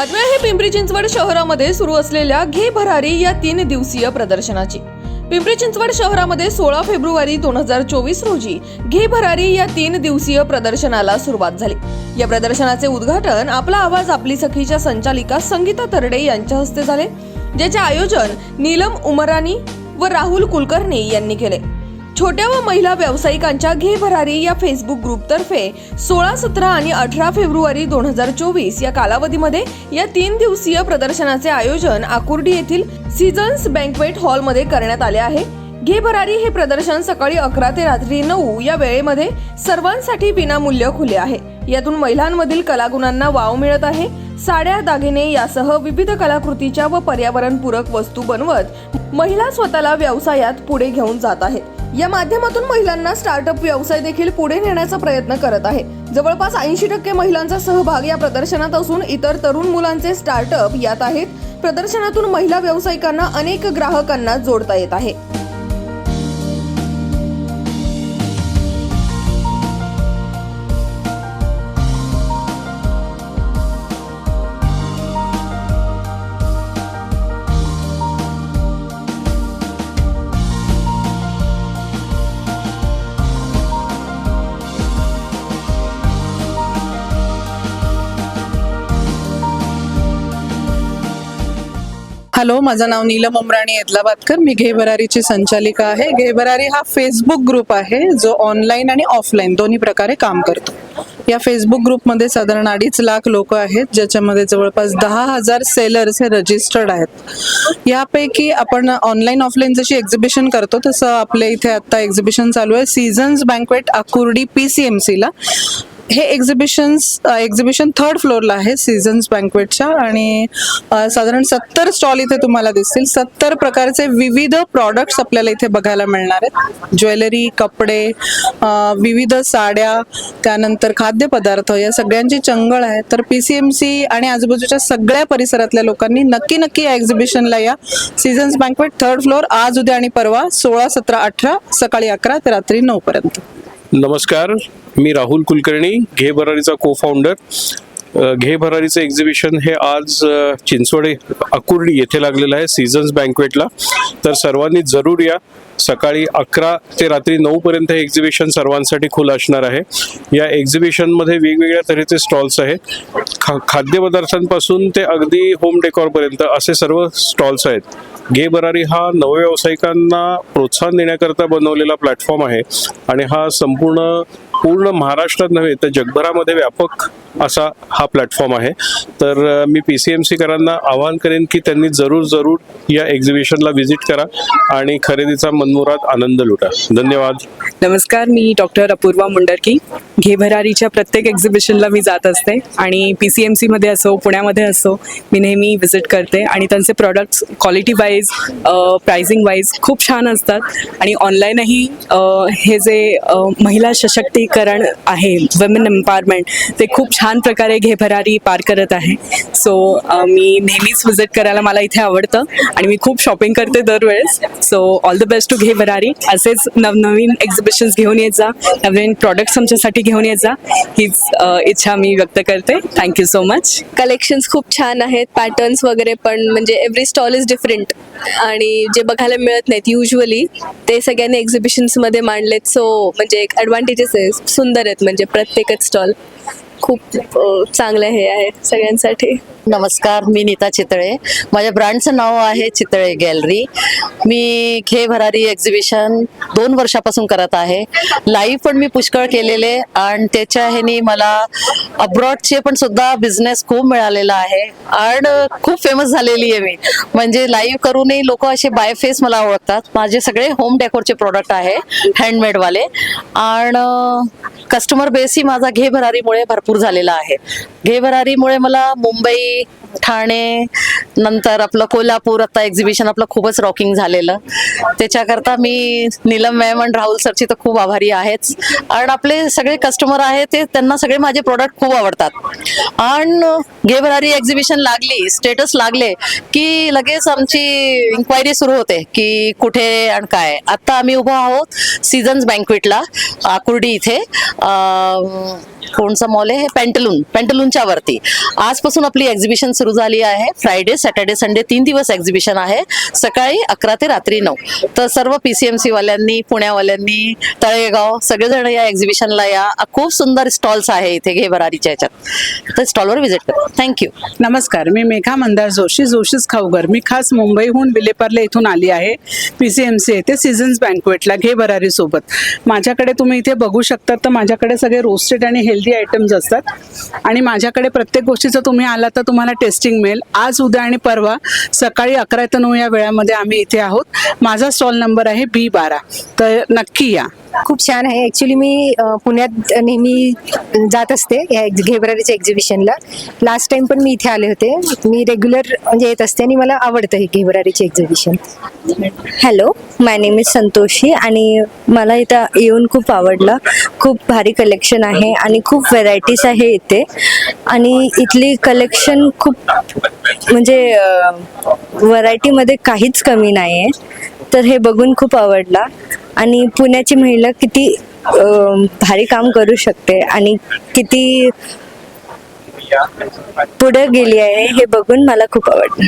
बातमी आहे पिंपरी चिंचवड शहरामध्ये सुरू असलेल्या घे भरारी या तीन दिवसीय प्रदर्शनाची. पिंपरी चिंचवड शहरामध्ये सोळा फेब्रुवारी दोन हजार चोवीस रोजी घे भरारी या तीन दिवसीय प्रदर्शनाला सुरुवात झाली. या प्रदर्शनाचे उद्घाटन आपला आवाज आपली सखीच्या संचालिका संगीता तरडे यांच्या हस्ते झाले ज्याचे आयोजन नीलम उमरानी व राहुल कुलकर्णी यांनी केले. छोट्या व महिला व्यावसायिकांच्या घे भरारी या फेसबुक ग्रुपतर्फे सोळा सतरा आणि अठरा फेब्रुवारी दोन हजार चोवीस या कालावधीमध्ये या तीन दिवसीय प्रदर्शनाचे आयोजन आकुर्डी येथील सीझन्स बँकवेट हॉलमध्ये करण्यात आले आहे. घे भरारी हे प्रदर्शन सकाळी अकरा ते रात्री नऊ या वेळेमध्ये सर्वांसाठी विनामूल्य खुले आहे. यातून महिलांमधील कलागुणांना वाव मिळत आहे. साड्या दागिने यासह विविध कलाकृतीच्या व पर्यावरणपूरक वस्तू बनवत महिला स्वतःला व्यवसायात पुढे घेऊन जात आहेत. या माध्यमातून महिलांना स्टार्टअप व्यवसाय देखील पुढे नेण्याचा प्रयत्न करत आहे. जवळपास ऐंशी टक्के महिलांचा सहभाग या प्रदर्शनात असून इतर तरुण मुलांचे स्टार्टअप यात आहेत. प्रदर्शनातून महिला व्यावसायिकांना अनेक ग्राहकांना जोडता येत आहे. हॅलो माझं नाव नीलम उमराणी एदलाबादकर मी घेबरारीची संचालिका आहे. घेबरारी हा फेसबुक ग्रुप आहे जो ऑनलाईन आणि ऑफलाईन दोन्ही प्रकारे काम करतो. या फेसबुक ग्रुपमध्ये साधारण अडीच लाख लोक आहेत ज्याच्यामध्ये जवळपास दहा हजार सेलर्स हे रजिस्टर्ड आहेत. यापैकी आपण ऑनलाईन ऑफलाईन जशी एक्झिबिशन करतो तसं आपल्या इथे आता एक्झिबिशन चालू आहे. Seasons banquet Akurdi P C M सीला हे एक्झिबिशन्स एक्झिबिशन थर्ड फ्लोअरला आहे सीझन्स बँकवेटच्या आणि साधारण सत्तर स्टॉल इथे तुम्हाला दिसतील. सत्तर प्रकारचे विविध प्रॉडक्ट्स आपल्याला इथे बघायला मिळणार आहेत. ज्वेलरी कपडे विविध साड्या त्यानंतर खाद्यपदार्थ या सगळ्यांची चंगळ आहे. तर पी सी एम सी आणि आजूबाजूच्या सगळ्या परिसरातल्या लोकांनी नक्की नक्की या एक्झिबिशनला या. सीझन्स बँकवेट थर्ड फ्लोअर आज उद्या आणि परवा सोळा सतरा अठरा सकाळी अकरा ते रात्री नऊ पर्यंत नमस्कार मी राहुल कुलकर्णी घे भरारीचा को फाउंडर घे भरारीचं एक्झिबिशन हे आज चिंचवडे अकुर्डी येथे लागलेलं आहे सीझन्स बँकवेटला तर सर्वांनी जरूर या. सकाळी अकरा ते रात्री नऊ पर्यंत हे एक्झिबिशन सर्वांसाठी खुलं असणार आहे. या एक्झिबिशनमध्ये वेगवेगळ्या तऱ्हेचे स्टॉल्स आहेत. खा खाद्यपदार्थांपासून ते अगदी होम डेकॉरपर्यंत असे सर्व स्टॉल्स आहेत. घे बरारी हा नवव्यवसायिकांना प्रोत्साहन देण्याकरता बनवलेला प्लॅटफॉर्म आहे. आणि हा संपूर्ण पूर्ण महाराष्ट्रात नव्हे तर जगभरामध्ये व्यापक असा हा प्लॅटफॉर्म आहे. तर मी पी सी एम सीकरांना आवाहन करेन की त्यांनी जरूर जरूर या एक्झिबिशनला व्हिजिट करा आणि खरेदीचा मनमुरात आनंद लुटा. धन्यवाद. नमस्कार मी डॉक्टर अपूर्वा मुंडरकी. घेभरारीच्या प्रत्येक एक्झिबिशनला मी जात असते. आणि पी सी एम सीमध्ये असो पुण्यामध्ये असो मी नेहमी व्हिजिट करते. आणि त्यांचे products quality wise pricing wise खूप छान असतात. आणि ऑनलाईनही हे जे महिला सशक्तीकरण आहे वुमेन एम्पावरमेंट ते खूप छान प्रकारे घेभरारी पार करत आहे. सो मी नेहमीच विजिट करायला मला इथे आवडतं. आणि मी खूप शॉपिंग करते दरवेळेस. So all the best to Ghe Bharari असेच नवनवीन एक्झिबिशन्स घेऊन येत जा. नवीन प्रॉडक्ट्स आमच्यासाठी घेऊन यायचा हीच इच्छा मी व्यक्त करते. थँक्यू सो मच कलेक्शन्स खूप छान आहेत. पॅटर्न्स वगैरे पण म्हणजे एव्हरी स्टॉल इज डिफरंट आणि जे बघायला मिळत नाहीत युजली ते सगळ्यांनी एक्झिबिशन्समध्ये मांडलेत. सो म्हणजे एक ॲडव्हान्टेजेस आहे. सुंदर आहेत म्हणजे प्रत्येकच स्टॉल खूप चांगलं हे आहे सगळ्यांसाठी. नमस्कार मी नीता चितळे. माझ्या ब्रँडचं नाव आहे चितळे गॅलरी. मी घे भरारी एक्झिबिशन दोन वर्षापासून करत आहे. लाईव्ह पण मी पुष्कळ केलेले आणि त्याच्या ह्यानी मला अब्रॉडचे पण सुद्धा बिझनेस खूप मिळालेला आहे. आणि खूप फेमस झालेली आहे मी. म्हणजे लाईव्ह करूनही लोक असे बाय फेस मला ओळखतात. माझे सगळे होम डेकोरचे प्रोडक्ट आहे हँडमेडवाले आणि कस्टमर बेसही माझा घे भरारीमुळे भरपूर झालेला आहे. घे भरारीमुळे मला मुंबई ठाणे नंतर आपलं कोल्हापूर आता एक्झिबिशन आपलं खूपच रॉकिंग झालेलं. त्याच्याकरता मी नीलम मॅम आणि राहुल सरची तर खूप आभारी आहेच. आणि आपले सगळे कस्टमर आहेत ते त्यांना सगळे माझे प्रोडक्ट खूप आवडतात. आणि घेभरारी एक्झिबिशन लागली स्टेटस लागले की लगेच आमची इन्क्वायरी सुरू होते की कुठे आणि काय. आता आम्ही उभो आहोत सीझन्स बँक्विटला आकुर्डी इथे. कोणचा मॉल आहे हे पेंटलून पेंटलूनच्या वरती. आजपासून आपली एक्झिबिशन सुरू झाली आहे. फ्रायडे सॅटर्डे संडे तीन दिवस एक्झिबिशन आहे. सकाळी अकरा ते रात्री नऊ. तर सर्व पी सी एम वाल्यांनी पुण्यावाल्यांनी तळेगाव सगळेजण या एक्झिबिशनला या. खूप सुंदर स्टॉल्स आहे इथे घे भरारीच्या ह्याच्यात. तर स्टॉलवर व्हिजिट करा. थँक्यू नमस्कार मी मेघा मंदार जोशी जोशीस खाऊगर. मी खास मुंबईहून विलेपार्ले इथून आली आहे. पी सी एम सी येथे सीझन्स बँकवेटला घे भरारी सोबत माझ्याकडे तुम्ही इथे बघू शकता तर माझ्याकडे सगळे रोस्टेड आणि हेल्दी आयटम्स असतात. आणि माझ्याकडे प्रत्येक गोष्टीचं तुम्ही आला तर तुम्हाला टेस्टिंग मिळेल. आज उद्या आणि परवा सकाळी अकरा ते नऊ या वेळामध्ये आम्ही इथे आहोत. माझा स्टॉल नंबर आहे बी बारा. तर नक्की या. खूप छान आहे. ॲक्च्युली मी पुण्यात नेहमी जात असते या एक्झ- घेबरारीच्या एक्झिबिशनला लास्ट टाइम पण मी इथे आले होते. मी रेग्युलर म्हणजे येत असते आणि मला आवडतं हे घेबरारीचे exhibition hello my name is Santoshi आणि मला इथं येऊन खूप आवडलं. खूप भारी कलेक्शन आहे आणि खूप व्हेरायटीज आहे इथे. आणि इथली कलेक्शन खूप म्हणजे व्हरायटीमध्ये काहीच कमी नाही आहे तर हे बघून खूप आवडला. आणि पुण्याची महिला किती भारी काम करू शकते आणि किती पुढे गेली आहे हे बघून मला खूप आवडलं.